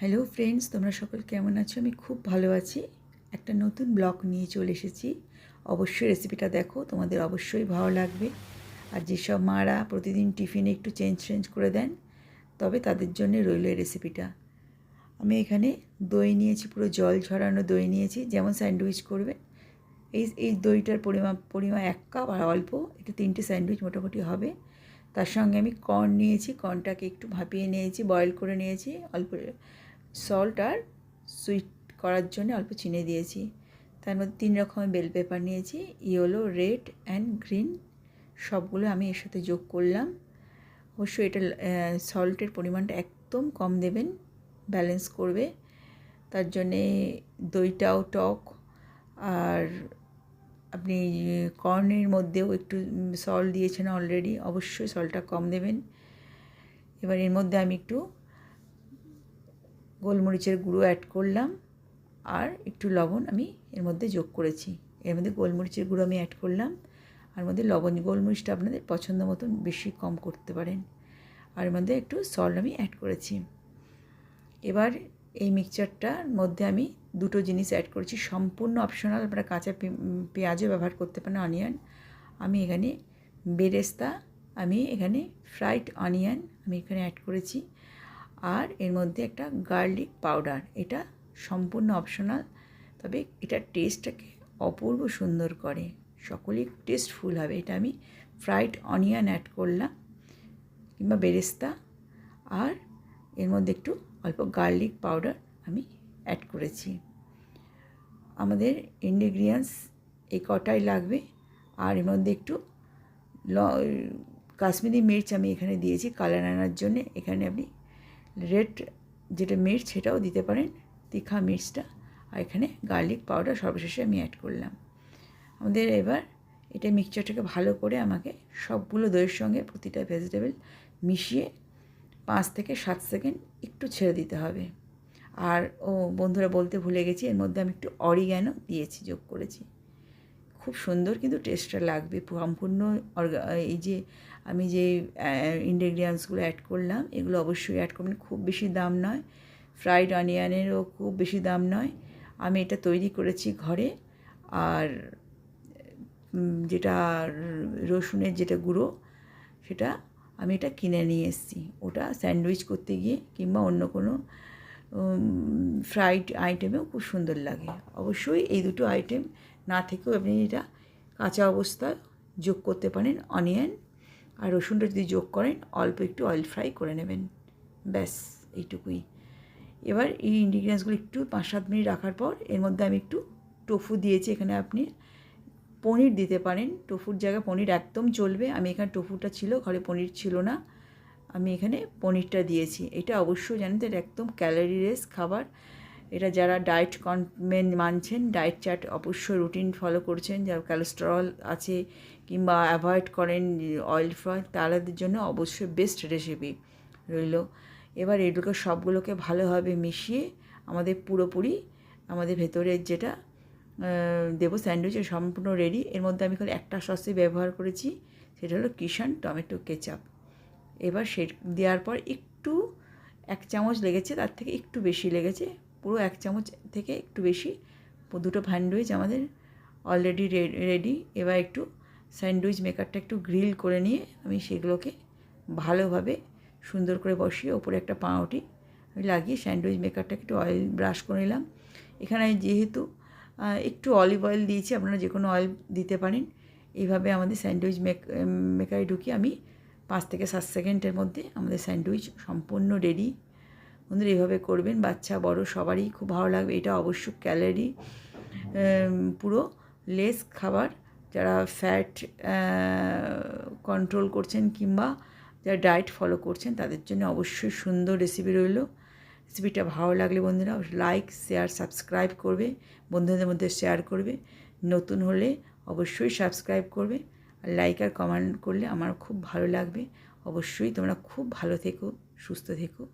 Hello friends তোমরা সকল কেমন আছো? আমি খুব ভালো আছি। একটা নতুন ব্লগ নিয়ে চলে এসেছি। অবশ্যই রেসিপিটা দেখো, তোমাদের অবশ্যই ভালো লাগবে। আর যেসব মারা প্রতিদিন টিফিনে একটু চেঞ্জ চেঞ্জ করে দেন, তবে তাদের জন্য রইল এই রেসিপিটা আমি এখানে দই নিয়েছি, পুরো জল ঝরানো দই নিয়েছি, যেমন স্যান্ডউইচ করবে। এই এই দইটার পরিমাপ পরিমাণ এক কাপ আর অল্প, একটু তিনটে স্যান্ডউইচ মোটামুটি হবে। তার সঙ্গে আমি কর্ন নিয়েছি কর্নটাকে একটু ভাপিয়ে নিয়েছি বয়েল করে নিয়েছি, অল্প সল্ট আর সুইট করার জন্য অল্প চিনি দিয়েছি। তার মধ্যে তিন রকমের বেল পেপার নিয়েছি ইয়েলো রেড অ্যান্ড গ্রিন সবগুলো আমি এর সাথে যোগ করলাম। অবশ্যই এটা সল্টের পরিমাণটা একদম কম দেবেন ব্যালেন্স করবে। তার জন্যে দইটাও টক। আর আপনি কর্নের মধ্যেও একটু সল্ট দিয়েছেন অলরেডি অবশ্যই সল্টটা কম দেবেন। এবার এর মধ্যে আমি একটু গোলমরিচের গুঁড়ো অ্যাড করলাম আর একটু লবণ আমি এর মধ্যে যোগ করেছি। এর মধ্যে গোলমরিচের গুঁড়ো আমি অ্যাড করলাম। আর মধ্যে লবণ গোলমরিচটা আপনাদের পছন্দ মতন বেশি কম করতে পারেন। আর মধ্যে একটু সল্ট আমি অ্যাড করেছি। এবার এই মিক্সচারটার মধ্যে আমি দুটো জিনিস অ্যাড করেছি। সম্পূর্ণ অপশনাল আপনারা কাঁচা পেঁয়াজও ব্যবহার করতে পারেন অনিয়ন আমি এখানে বেরেস্তা, আমি এখানে ফ্রাইড অনিয়ন আমি এখানে অ্যাড করেছি। আর এর মধ্যে একটা গার্লিক পাউডার, এটা সম্পূর্ণ অপশনাল তবে এটা টেস্টটাকে অপূর্ব সুন্দর করে। সকলেই টেস্টফুল হবে। এটা আমি ফ্রাইড অনিয়ন অ্যাড করলাম কিংবা বেরেস্তা। আর এর মধ্যে একটু অল্প গার্লিক পাউডার আমি অ্যাড করেছি। আমাদের ইনগ্রিডিয়েন্টস এই কটাই লাগবে। আর এর মধ্যে একটু ল কাশ্মীরি মির্চ আমি এখানে দিয়েছি। কালার আনার জন্যে এখানে আপনি রেড যেটা মির্চ সেটাও দিতে পারেন, তিখা মির্চটা। আর এখানে গার্লিক পাউডার সর্বশেষে আমি অ্যাড করলাম। আমাদের এবার এটা মিক্সচারটাকে ভালো করে আমাকে সবগুলো দইয়ের সঙ্গে প্রতিটা ভেজিটেবল মিশিয়ে পাঁচ থেকে সাত সেকেন্ড একটু ছেড়ে দিতে হবে। আর ও বন্ধুরা বলতে ভুলে গেছি, এর মধ্যে আমি একটু অরিগ্যানো দিয়েছি, যোগ করেছি। খুব সুন্দর কিন্তু টেস্টটা লাগবে। সম্পূর্ণ এই যে আমি যে ইনগ্রিডিয়েন্টসগুলো অ্যাড করলাম, এগুলো অবশ্যই অ্যাড করবেন। খুব বেশি দাম নয়। ফ্রাইড অনিয়নেরও খুব বেশি দাম নয়। আমি এটা তৈরি করেছি ঘরে। আর যেটা রসুনের যেটা গুঁড়ো, সেটা আমি এটা কিনে নিয়ে এসেছি। ওটা স্যান্ডউইচ করতে গিয়ে কিংবা অন্য কোনো ফ্রাইড আইটেমেও খুব সুন্দর লাগে। অবশ্যই এই দুটো আইটেম না থেকেও আপনি এটা কাঁচা অবস্থায় যোগ করতে পারেন অনিয়ন আর রসুনটা যদি যোগ করেন, অল্প একটু অয়েল ফ্রাই করে নেবেন। ব্যাস, এইটুকুই। এবার এই ইনগ্রিডিয়েন্টসগুলো একটু পাঁচ সাত মিনিট রাখার পর এর মধ্যে আমি একটু টোফু দিয়েছি। এখানে আপনি পনির দিতে পারেন। টোফুর জায়গায় পনির একদম চলবে। আমি এখানে টোফুটা ছিল, ঘরে পনির ছিল না। আমি এখানে পনিরটা দিয়েছি। এটা অবশ্যই জানেন তো একদম ক্যালোরি রেস খাবার। এটা যারা ডায়েট কনমেন মানছেন ডায়েট চার্ট অবশ্যই রুটিন ফলো করছেন। যার কোলেস্টেরল আছে কিংবা অ্যাভয়েড করেন অয়েল ফ্রয়েল তাদের জন্য অবশ্যই বেস্ট রেসিপি রইল। এবার এগুলোকে সবগুলোকে ভালোভাবে মিশিয়ে আমাদের পুরোপুরি আমাদের ভেতরের যেটা দেবো স্যান্ডউইচ সম্পূর্ণ রেডি এর মধ্যে আমি খালি একটা সসই ব্যবহার করেছি, সেটা হলো কিষান টমেটো কেচাপ। এবার সে দেওয়ার পর একটু এক চামচ লেগেছে, তার থেকে একটু বেশি লেগেছে, পুরো এক চামচ থেকে একটু বেশি। দুটো স্যান্ডউইচ আমাদের অলরেডি রেডি এবার একটু স্যান্ডউইচ মেকারটা একটু গ্রিল করে নিয়ে আমি সেগুলোকে ভালোভাবে সুন্দর করে বসিয়ে ওপরে একটা পাউটি আমি লাগিয়ে স্যান্ডউইচ মেকারটাকে একটু অয়েল ব্রাশ করে নিলাম। এখানে যেহেতু একটু অলিভ অয়েল দিয়েছি, আপনারা যে কোনো অয়েল দিতে পারেন। এইভাবে আমাদের স্যান্ডউইচ মেক মেকারে ঢুকিয়ে আমি পাঁচ থেকে সাত সেকেন্ডের মধ্যে আমাদের স্যান্ডউইচ সম্পূর্ণ রেডি। বন্ধুরা, এইভাবে করবেন, বাচ্চা, বড়, সবারই খুব ভালো লাগবে। এটা অবশ্য ক্যালোরি পুরো লেস খাবার। যারা ফ্যাট কন্ট্রোল করছেন কিংবা যারা ডায়েট ফলো করছেন, তাদের জন্য অবশ্যই সুন্দর রেসিপি রইল। রেসিপিটা ভালো লাগলে বন্ধুরা লাইক, শেয়ার, সাবস্ক্রাইব করবে, বন্ধুদের মধ্যে শেয়ার করবে। নতুন হলে অবশ্যই সাবস্ক্রাইব করবে। আর লাইক আর কমেন্ট করলে আমার খুব ভালো লাগবে। অবশ্যই তোমরা খুব ভালো থেকো, সুস্থ থেকো।